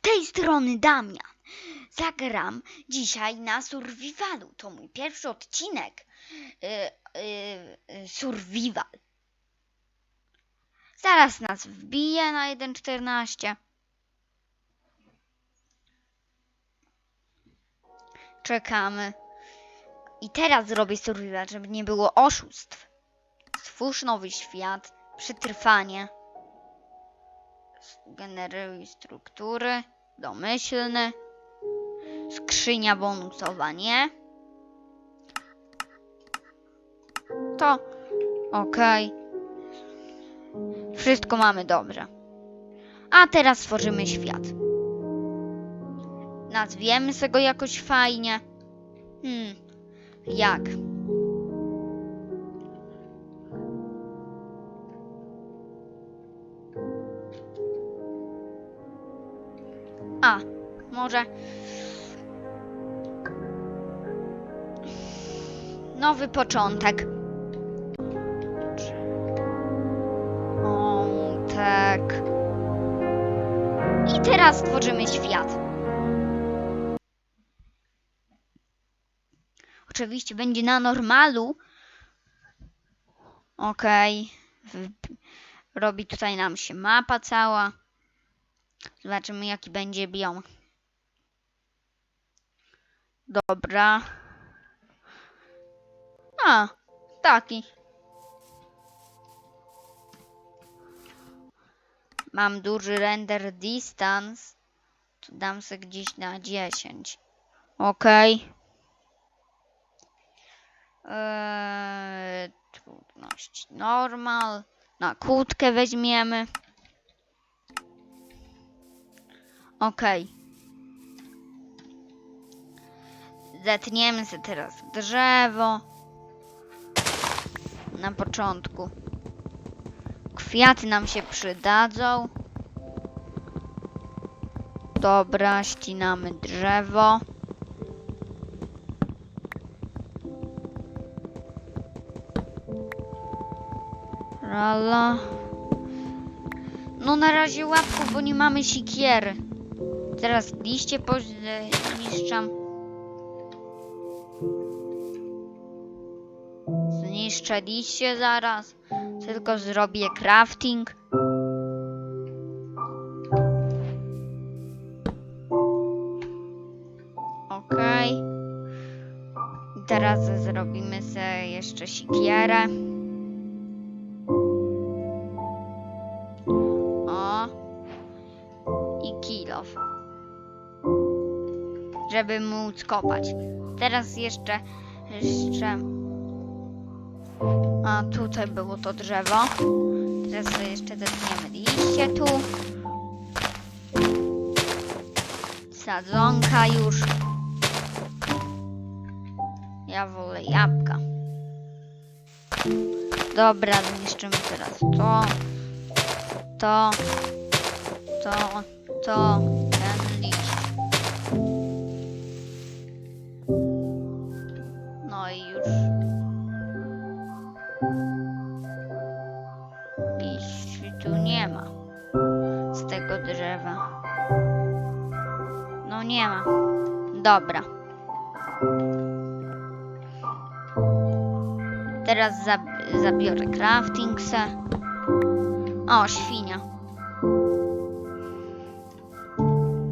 Z tej strony Damian. Zagram dzisiaj na Survivalu. To mój pierwszy odcinek. Yy, yy, survival. Zaraz nas wbije na 1.14. Czekamy. I teraz zrobię survival, żeby nie było oszustw. Stwórz nowy świat. Przetrwanie. Generuj struktury. Domyślny. Skrzynia bonusowa, nie? To ok. Wszystko mamy dobrze. A teraz stworzymy świat. Nazwiemy sobie go jakoś fajnie. Hmm, jak? Nowy początek. O, tak. I teraz stworzymy świat. Oczywiście będzie na normalu. Okej. W- Robi tutaj nam się mapa cała. Zobaczymy jaki będzie biom. Dobra. A, taki. Mam duży render distance. To dam sobie gdzieś na 10. Okej. Eee, trudność normal. Na kłódkę weźmiemy. Okej. Zetniemy sobie teraz drzewo. Na początku. Kwiaty nam się przydadzą. Dobra, ścinamy drzewo. Rala. No na razie łatwo, bo nie mamy sikiery. Teraz liście pozniszczam. Zniszczę liście zaraz. Tylko zrobię crafting. I Teraz zrobimy sobie jeszcze sikierę. O. I kilof. Żeby móc kopać. Teraz jeszcze, jeszcze. A tutaj było to drzewo. Teraz sobie jeszcze zetniemy liście tu. Sadzonka już. Ja wolę jabłka. Dobra, zniszczymy teraz to. To. To. To. Tego drzewa. No nie ma. Dobra. Teraz zab zabiorę crafting se. O, świnia.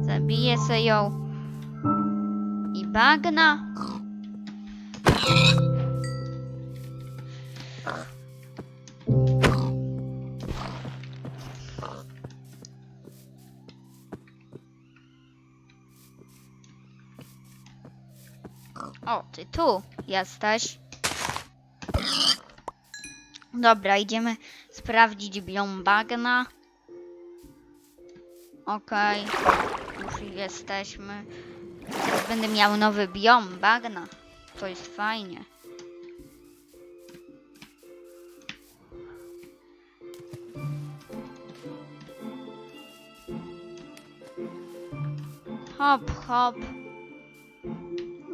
Zabiję se ją. I bagna. O, ty tu jesteś. Dobra, idziemy sprawdzić biom bagna. Okej, już jesteśmy. Teraz będę miał nowy biom bagna. To jest fajnie. Hop, hop.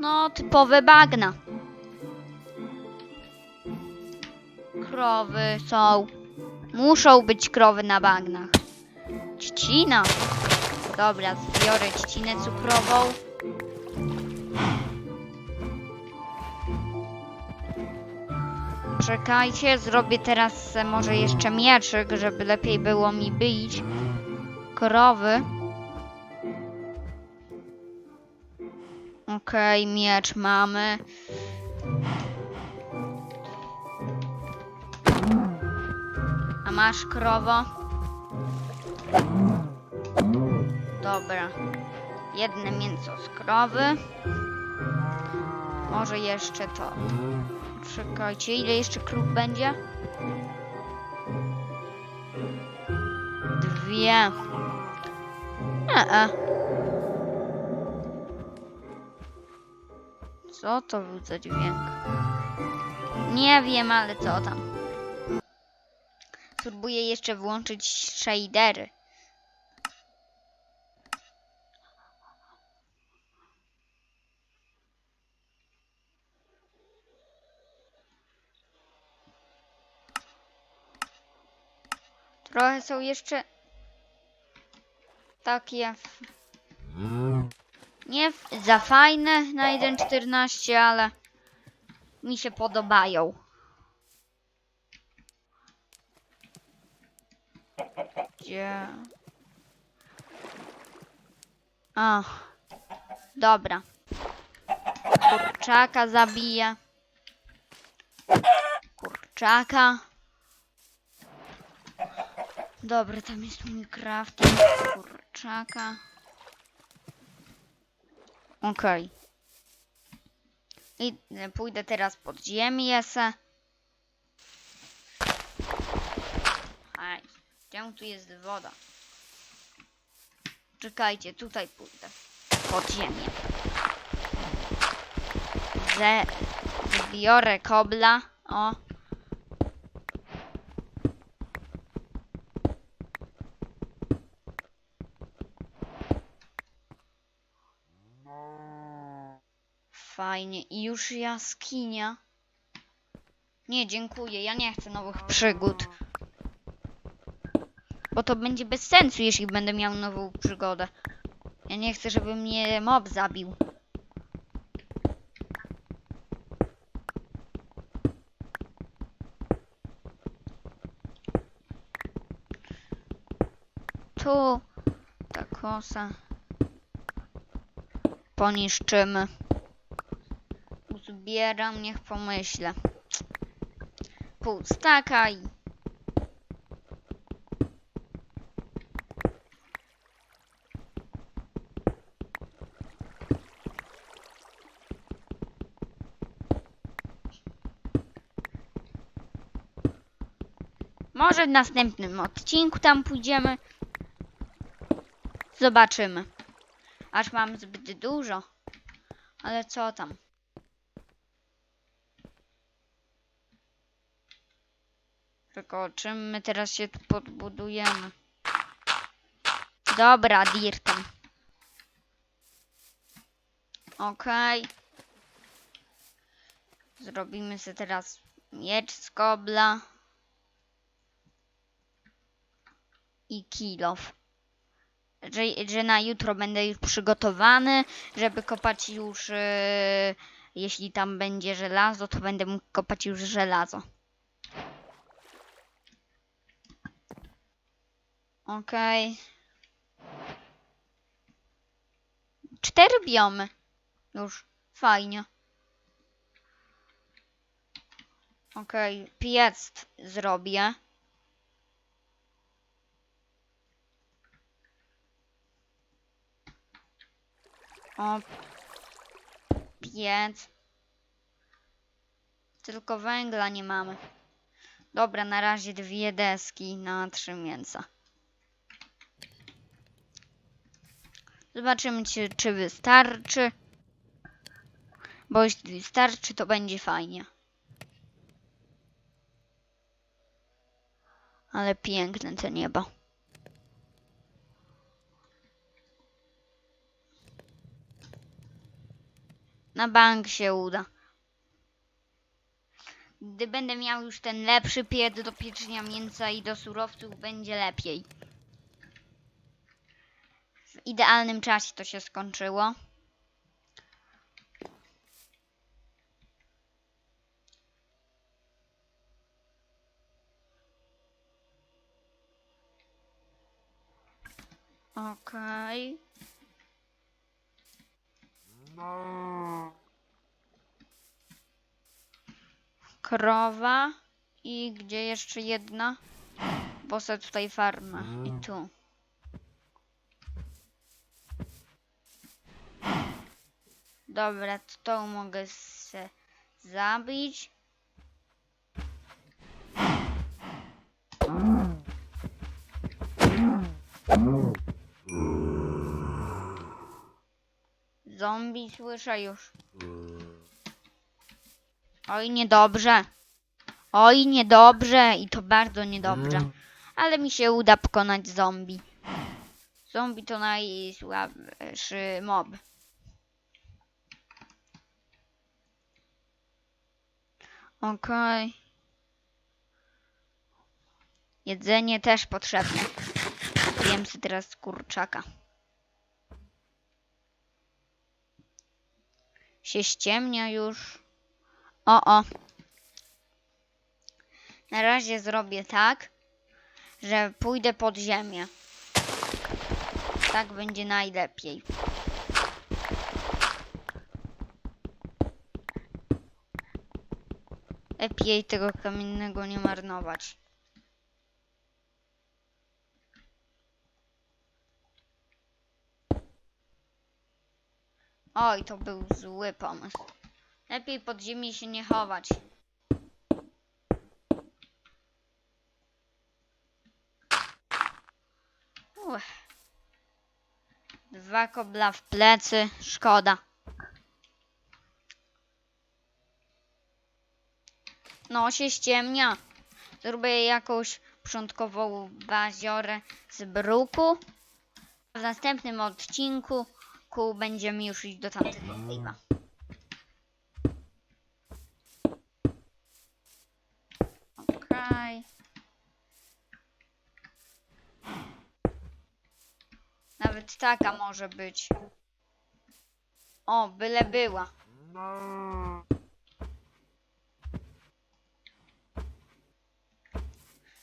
No, typowe bagna. Krowy są. Muszą być krowy na bagnach. Trzcina. Dobra, zbiorę trzcinę cukrową. Czekajcie, zrobię teraz może jeszcze mieczyk, żeby lepiej było mi bić krowy. Okej, miecz mamy. A masz krowo? Dobra. Jedne mięso z krowy. Może jeszcze to. Czekajcie, ile jeszcze krów będzie? Dwie. Nie. Co to był za dźwięk? Nie wiem, ale co tam. Spróbuję jeszcze włączyć shadery. Trochę są jeszcze takie nie za fajne na 1.14, ale mi się podobają. Gdzie? Dobra. Kurczaka zabiję. Kurczaka. Dobra, tam jest mój crafting kurczaka. Okej. I e, pójdę teraz pod ziemię se. Aj, gdzie tu jest woda? Czekajcie, tutaj pójdę. Pod ziemię. Ze... Zbiorę kobla. O. Fajnie. I już jaskinia. Nie, dziękuję. Ja nie chcę nowych przygód. Bo to będzie bez sensu, jeśli będę miał nową przygodę. Ja nie chcę, żeby mnie mob zabił. Tu ta kosa. Poniszczymy. Uzbieram, niech pomyślę. Pół. Może w następnym odcinku tam pójdziemy. Zobaczymy. Aż mam zbyt dużo. Ale co tam? Tylko czym my teraz się tu podbudujemy? Dobra, dirtem. Okej. Zrobimy sobie teraz miecz z kobla. I kilof. Że, że na jutro będę już przygotowany, żeby kopać już... Yy, jeśli tam będzie żelazo, to będę mógł kopać już żelazo. Okej. Cztery biomy. Już. Fajnie. Okej, piec zrobię. O. Piec. Tylko węgla nie mamy. Dobra, na razie dwie deski na trzy mięsa. Zobaczymy, czy, czy wystarczy. Bo jeśli wystarczy, to będzie fajnie. Ale piękne to niebo. Na bank się uda. Gdy będę miał już ten lepszy piec do pieczenia mięsa i do surowców, będzie lepiej. Idealnym czasie to się skończyło. Okej. Krowa. I gdzie jeszcze jedna? Poszedł tutaj farmę. I tu. Dobra, to, to mogę se zabić. Zombie słyszę już. Oj, niedobrze. Oj, niedobrze i to bardzo niedobrze. Ale mi się uda pokonać zombie. Zombie to najsłabszy mob. Okej. Jedzenie też potrzebne. Wiem sobie teraz kurczaka. Się ściemnia już. O, o. Na razie zrobię tak, że pójdę pod ziemię. Tak będzie najlepiej. Lepiej tego kamiennego nie marnować. Oj, to był zły pomysł. Lepiej pod ziemię się nie chować. Uch. Dwa kobla w plecy, szkoda. No się ściemnia. Zrobię jakąś początkową baziorę z bruku. W następnym odcinku ku będziemy już iść do tamtego cave'a. Okej. Nawet taka może być. O, byle była.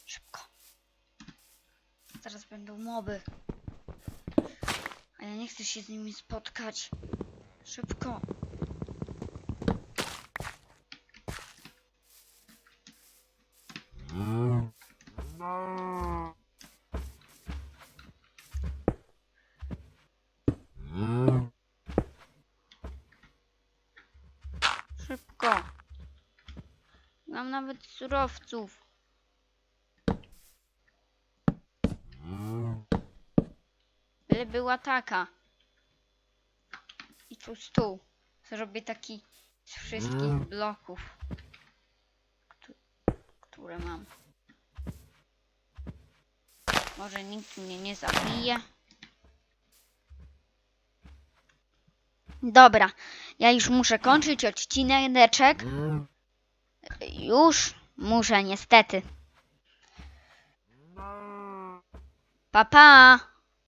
Szybko. Zaraz będą moby. A ja nie chcę się z nimi spotkać. Szybko. Szybko. Mam nawet surowców. Byle była taka. I tu stół. Zrobię taki z wszystkich bloków, któ- które mam. Może nikt mnie nie zabije. Dobra, ja już muszę kończyć odcineczek. Już muszę niestety. Pa pa!